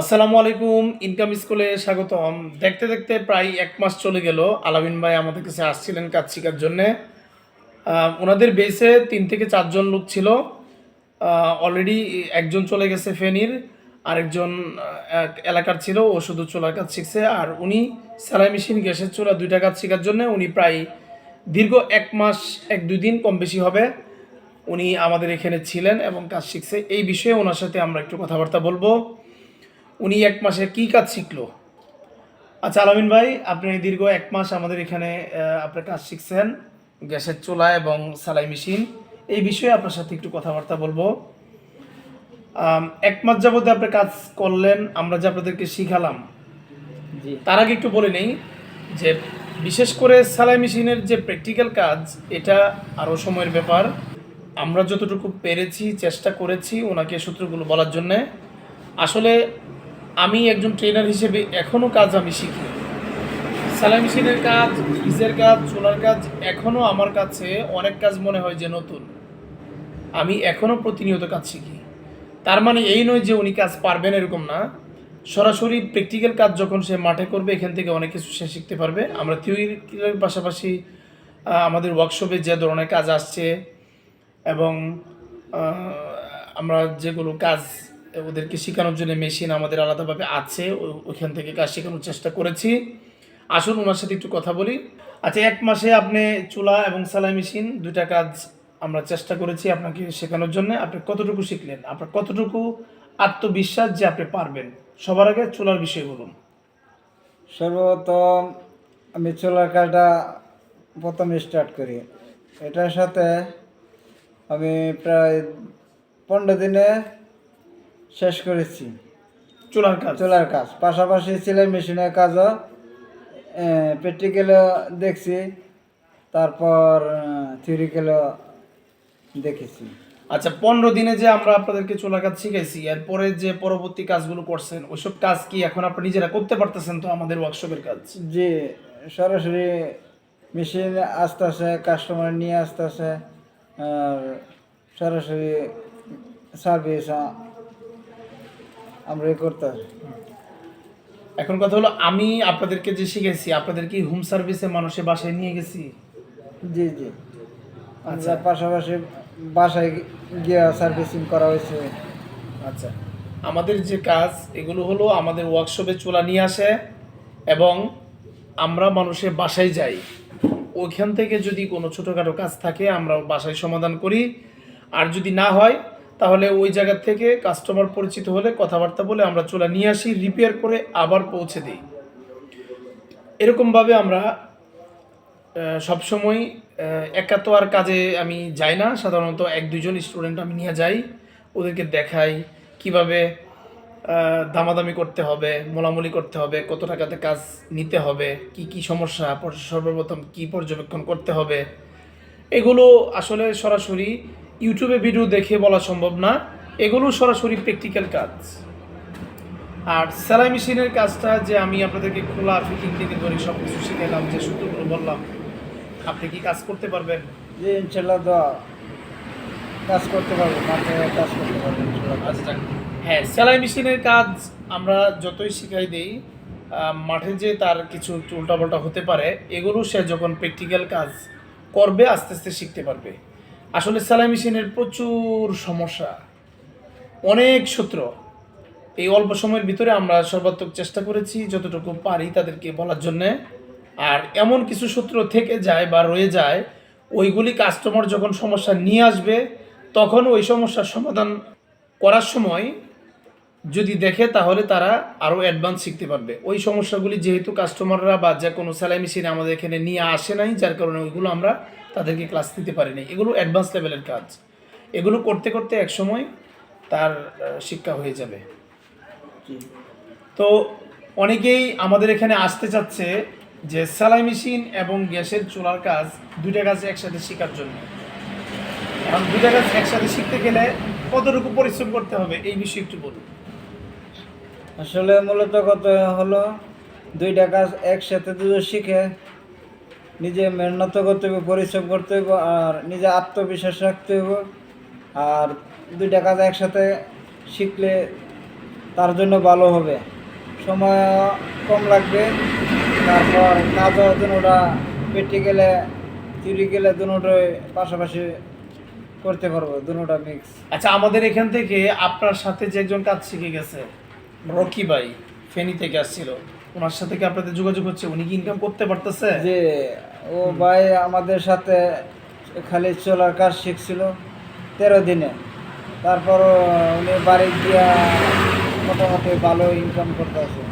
আসসালামু আলাইকুম ইনকাম স্কুলে স্বাগতম। দেখতে দেখতে প্রায় এক মাস চলে গেল। আলামিন ভাই আমাদের কাছে আসছিলেন কাজ শেখার জন্যে। ওনাদের বেসে তিন থেকে চারজন লোক ছিল। অলরেডি একজন চলে গেছে ফেনীর, আরেকজন এলাকার ছিল। ও শুধু চুলার কাজ শিখছে। আর উনি সেলাই মেশিন গ্যাসের চুলা দুইটা কাজ শেখার জন্য উনি প্রায় দীর্ঘ এক মাস, এক দুই দিন কম বেশি হবে উনি আমাদের এখানে ছিলেন এবং কাজ শিখছে। এই বিষয়ে ওনার সাথে আমরা একটু কথাবার্তা বলব। উনি এক মাসে কি কাজ শিখলো? আচ্ছা আলামিন ভাই আপনি দীর্ঘ এক মাস আমাদের এখানে আপনার কাজ শিখছেন গ্যাসের চুলা এবং সালাই মেশিন। এই বিষয়ে আপনার সাথে একটু কথাবার্তা বলব। এক মাস যাবতে আপনি কাজ করলেন আমরা যে আপনাদেরকে শিখালাম তার আগে একটু বলে নেই যে বিশেষ করে সেলাই মেশিনের যে প্র্যাকটিক্যাল কাজ এটা আরও সময়ের ব্যাপার। আমরা যতটুকু পেরেছি চেষ্টা করেছি ওনাকে সূত্রগুলো বলার জন্যে। আসলে আমি একজন ট্রেনার হিসেবে এখনও কাজ আমি শিখি। সেলাই মেশিনের কাজ, ফ্রিজের কাজ, চুলার কাজ এখনও আমার কাছে অনেক কাজ মনে হয় যে নতুন। আমি এখনও প্রতিনিয়ত কাজ শিখি। তার মানে এই নয় যে উনি কাজ পারবেন এরকম না। সরাসরি প্র্যাকটিক্যাল কাজ যখন সে মাঠে করবে, এখান থেকে অনেক কিছু সে শিখতে পারবে। আমরা থিওরির পাশাপাশি আমাদের ওয়ার্কশপে যে ধরনের কাজ আসছে এবং আমরা যেগুলো কাজ ওদেরকে শেখানোর জন্য মেশিন আমাদের আলাদাভাবে আছে ওইখান থেকে কাজ শেখানোর চেষ্টা করেছি। আসুন ওনার সাথে একটু কথা বলি। আচ্ছা এক মাসে আপনি চুলা এবং সেলাই মেশিন দুইটা কাজ আমরা চেষ্টা করেছি আপনাকে শেখানোর জন্য। আপনি কতটুকু শিখলেন? আপনার কতটুকু আত্মবিশ্বাস যে আপনি পারবেন? সবার আগে চুলার বিষয় বলুন। সর্বপ্রথম আমি চুলার কাজটা প্রথম স্টার্ট করি। এটার সাথে আমি প্রায় পনেরো দিনে শেষ করেছি। চুলার কাজ। চুলার কাজ। পাশাপাশি সেলাই মেশিনের কাজও প্র্যাকটিক্যালও দেখছি তারপর থিওরিক্যালও দেখেছি। আচ্ছা পনেরো দিনে যে আমরা আপনাদেরকে চুলা কাজ শিখাইছি এরপরে যে পরবর্তী কাজগুলো করছেন ওইসব কাজ কি এখন আপনি নিজেরা করতে পারতেছেন তো আমাদের ওয়ার্কশপের কাজ? জি সরাসরি মেশিন আসতেছে কাস্টমার নিয়ে আসতেছে আর সরাসরি সার্ভিস আমরা করতে এখন কথা হলো আমি আপনাদেরকে যে শিখেছি আপনাদের কি হোম সার্ভিসে মানুষের বাসায় নিয়ে গেছি? জি জি। আচ্ছা। আচ্ছা পাশাপাশি বাসায় গিয়ে সার্ভিসিং করা হয়েছে। আচ্ছা। আমাদের যে কাজ এগুলো হলো আমাদের ওয়ার্কশপে চুলা নিয়ে আসে এবং আমরা মানুষের বাসায় যাই। ওইখান থেকে যদি কোনো ছোটোখাটো কাজ থাকে আমরা বাসায় সমাধান করি। আর যদি না হয় তাহলে ওই জায়গা থেকে কাস্টমার পরিচিত হলে কথাবার্তা বলে আমরা চুলা নিয়ে আসি রিপেয়ার করে আবার পৌঁছে দিই। এরকমভাবে আমরা সবসময় একা তো আর কাজে আমি যাই না। সাধারণত এক দুজন স্টুডেন্ট আমি নিয়ে যাই, ওদেরকে দেখাই কীভাবে দামাদামি করতে হবে, মোলামুলি করতে হবে, কত টাকাতে কাজ নিতে হবে, কি কি সমস্যা পর- সর্বপ্রথম কি পর্যবেক্ষণ করতে হবে। এগুলো আসলে সরাসরি ইউটিউবে ভিডিও দেখে বলা সম্ভব না। এগুলো সরাসরি প্র্যাকটিক্যাল কাজ। আর সেলাই মেশিনের কাজটা যে আমি আপনাদেরকে খোলা ফিটিং থেকে ধরে সব কিছু শিখালাম যে সূত্রগুলো বললাম আপনি কি কাজ করতে পারবেন? যে ইনশাল্লাহ কাজ করতে পারব কাজ করতে পারব আচ্ছা। হ্যাঁ সেলাই মেশিনের কাজ আমরা যতই শিখাই দিই মাঠে যে তার কিছু উল্টাপাল্টা হতে পারে এগুলো সে যখন প্র্যাকটিক্যাল কাজ করবে আস্তে আস্তে শিখতে পারবে। আসলে সেলাই মেশিনের প্রচুর সমস্যা। অনেক সূত্র। এই অল্প সময়ের ভিতরে আমরা সর্বাত্মক চেষ্টা করেছি যতটুকু পারি তাদেরকে বলার জন্যে। আর এমন কিছু সূত্র থেকে যায় বা রয়ে যায়, ওইগুলি কাস্টমার যখন সমস্যা নিয়ে আসবে, তখন ওই সমস্যার সমাধান করার সময় যদি দেখে তাহলে তারা আরও অ্যাডভান্স শিখতে পারবে। ওই সমস্যাগুলি যেহেতু কাস্টমাররা বা যে কোনো সেলাই মেশিন আমাদের এখানে নিয়ে আসে নাই যার কারণে ওইগুলো আমরা তাদেরকে ক্লাস দিতে পারি নাই। এগুলো অ্যাডভান্স লেভেলের কাজ। এগুলো করতে করতে একসময় তার শিক্ষা হয়ে যাবে। তো অনেকেই আমাদের এখানে আসতে চাচ্ছে যে সেলাই মেশিন এবং গ্যাসের চুলার কাজ দুইটা কাজ একসাথে শেখার জন্য। এখন দুইটা কাজ একসাথে শিখতে গেলে কতটুকু পরিশ্রম করতে হবে এই বিষয়ে একটু বলুন। আসলে মূলত কত হলো, দুইটা কাজ একসাথে দুটো শিখে নিজে মেহনত করতে হবে পরিশ্রম করতে হবে আর নিজে আত্মবিশ্বাস রাখতে হবে আর দুইটা কাজ একসাথে শিখলে তার জন্য ভালো হবে। সময় কম লাগবে, তারপর কাজও দুটা প্র্যাকটিক্যালে থিওরিক্যালে দুটোই পাশাপাশি করতে পারব, দুটোটা মিক্স আচ্ছা আমাদের এখান থেকে আপনার সাথে যে একজন কাজ শিখে গেছে রকি ভাই ফেনী থেকে আসছিল। ওনার সাথে কি আপনাদের যোগাযোগ হচ্ছে? উনি কি ইনকাম করতে পারতেছে? যে ও ভাই আমাদের সাথে খালি চলার কাজ শিখছিল তেরো দিনে। তারপর উনি বাড়ি গিয়া মোটামুটি ভালো ইনকাম করতে আছে।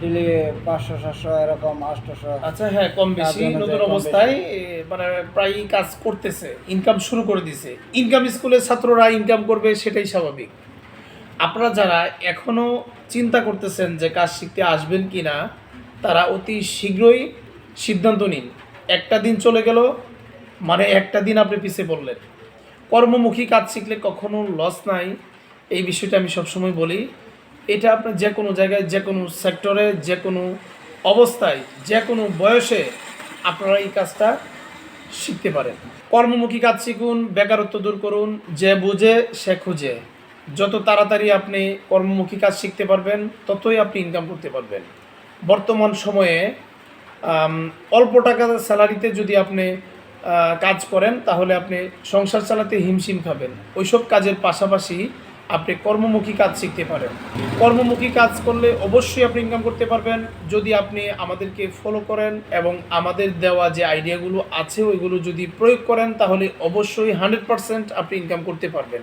ডেলি পাঁচশো সাতশো এরকম আটশোশো আচ্ছা হ্যাঁ কম বেশি নতুন অবস্থায় মানে প্রায় কাজ করতেছে ইনকাম শুরু করে দিছে। ইনকাম স্কুলের ছাত্ররা ইনকাম করবে সেটাই স্বাভাবিক। আপনারা যারা এখনও চিন্তা করতেছেন যে কাজ শিখতে আসবেন কি না তারা অতি শীঘ্রই সিদ্ধান্ত নিন। একটা দিন চলে গেল মানে একটা দিন আপনি পিছিয়ে পড়লেন। কর্মমুখী কাজ শিখলে কখনো লস নাই। এই বিষয়টা আমি সবসময় বলি। এটা আপনি যে কোনো জায়গায়, যে কোনো সেক্টরে যে কোনো অবস্থায়, যে কোনো বয়সে আপনারা এই কাজটা শিখতে পারেন। কর্মমুখী কাজ শিখুন, বেকারত্ব দূর করুন, যে বুঝে সে খুঁজে। যত তাড়াতাড়ি আপনি কর্মমুখী কাজ শিখতে পারবেন, ততই আপনি ইনকাম করতে পারবেন। বর্তমান সময়ে অল্প টাকা স্যালারিতে যদি আপনি কাজ করেন, তাহলে আপনি সংসার চালাতে হিমশিম খাবেন। ওইসব কাজের পাশাপাশি আপনি কর্মমুখী কাজ শিখতে পারেন। কর্মমুখী কাজ করলে অবশ্যই আপনি ইনকাম করতে পারবেন। যদি আপনি আমাদেরকে ফলো করেন এবং আমাদের দেওয়া যে আইডিয়াগুলো আছে, ওইগুলো যদি প্রয়োগ করেন, তাহলে অবশ্যই হান্ড্রেড পারসেন্ট আপনি ইনকাম করতে পারবেন।